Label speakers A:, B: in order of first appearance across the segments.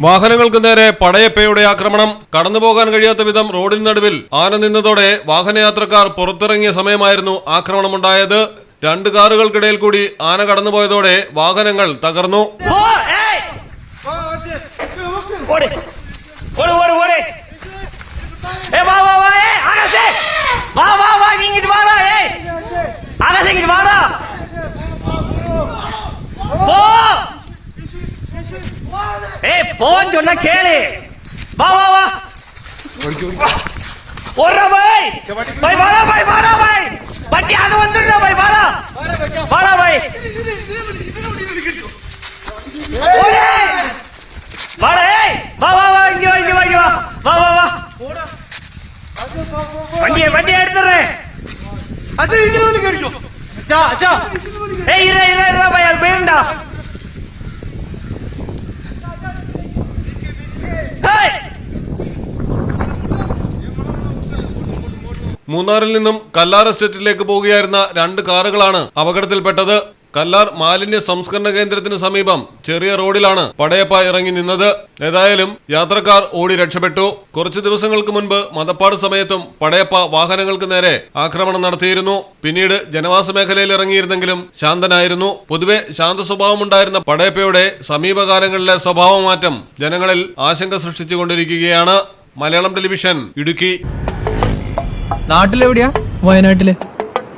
A: വാഹനങ്ങൾക്ക് നേരെ പടയപ്പയുടെ ആക്രമണം കടന്നുപോകാൻ കഴിയാത്ത വിധം റോഡിന് നടുവിൽ ആന നിന്നതോടെ വാഹനയാത്രക്കാർ പുറത്തിറങ്ങിയ സമയമായിരുന്നു ആക്രമണമുണ്ടായത് രണ്ട് കാറുകൾക്കിടയിൽ കൂടി ആന കടന്നുപോയതോടെ വാഹനങ്ങൾ തകർന്നു
B: போன்னு சொன்னா கேளு. வா வா வா. ஓடுறா பாய். பாய் வாடா பாய் வாடா பாய். வண்டி அது வந்துடுறா பாய் வாடா. வாடா பாய். வாடா ஏய். வா வா வா இங்க வா இங்க வா இங்க வா. வா வா வா. வண்டியை வண்டியை எடுத்துறேன் அச்சா இதுல வந்து
A: മൂന്നാറിൽ നിന്നും കല്ലാർ എസ്റ്റേറ്റിലേക്ക് പോകുകയായിരുന്ന രണ്ട് കാറുകളാണ് അപകടത്തിൽപ്പെട്ടത്. കല്ലാർ മാലിന്യ സംസ്കരണ കേന്ദ്രത്തിന് സമീപം ചെറിയ റോഡിലാണ് പടയപ്പ ഇറങ്ങി നിന്നത്. ഏതായാലും യാത്രക്കാർ ഓടി രക്ഷപ്പെട്ടു. കുറച്ചു ദിവസങ്ങൾക്ക് മുൻപ് മതപ്പാട് സമയത്തും പടയപ്പ വാഹനങ്ങൾക്ക് നേരെ ആക്രമണം നടത്തിയിരുന്നു. പിന്നീട് ജനവാസ മേഖലയിൽ ഇറങ്ങിയിരുന്നെങ്കിലും ശാന്തനായിരുന്നു. പൊതുവെ ശാന്ത സ്വഭാവമുണ്ടായിരുന്ന പടയപ്പയുടെ സമീപകാലങ്ങളിലെ സ്വഭാവമാറ്റം ജനങ്ങളിൽ ആശങ്ക സൃഷ്ടിച്ചുകൊണ്ടിരിക്കുകയാണ്. മലയാളം ടെലിവിഷൻ ഇടുക്കി.
C: നാട്ടിലെവിടെയാ? വയനാട്ടിൽ.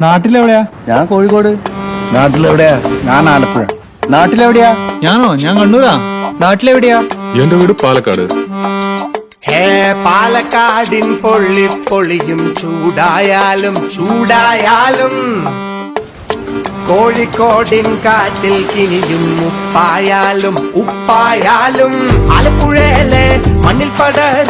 D: നാട്ടിലെവിടെയാ? ഞാൻ കോഴിക്കോട്. നാട്ടിലെവിടെയാ? ഞാൻ ആലപ്പുഴ. നാട്ടിലെവിടെയാ?
C: ഞാനോ? ഞാൻ കണ്ണൂരാ. നാട്ടിലെവിടെയാ?
E: എന്റെ വീട് പാലക്കാട്.
F: ഹേ പാലക്കാടിൻ പൊള്ളി പൊളിയും ചൂടായാലും ചൂടായാലും. കോഴിക്കോടിൻ കാറ്റിൽ കിനിയും ഉപ്പായാലും ഉപ്പായാലും. ആലപ്പുഴയിലെ മണ്ണിൽ പടരും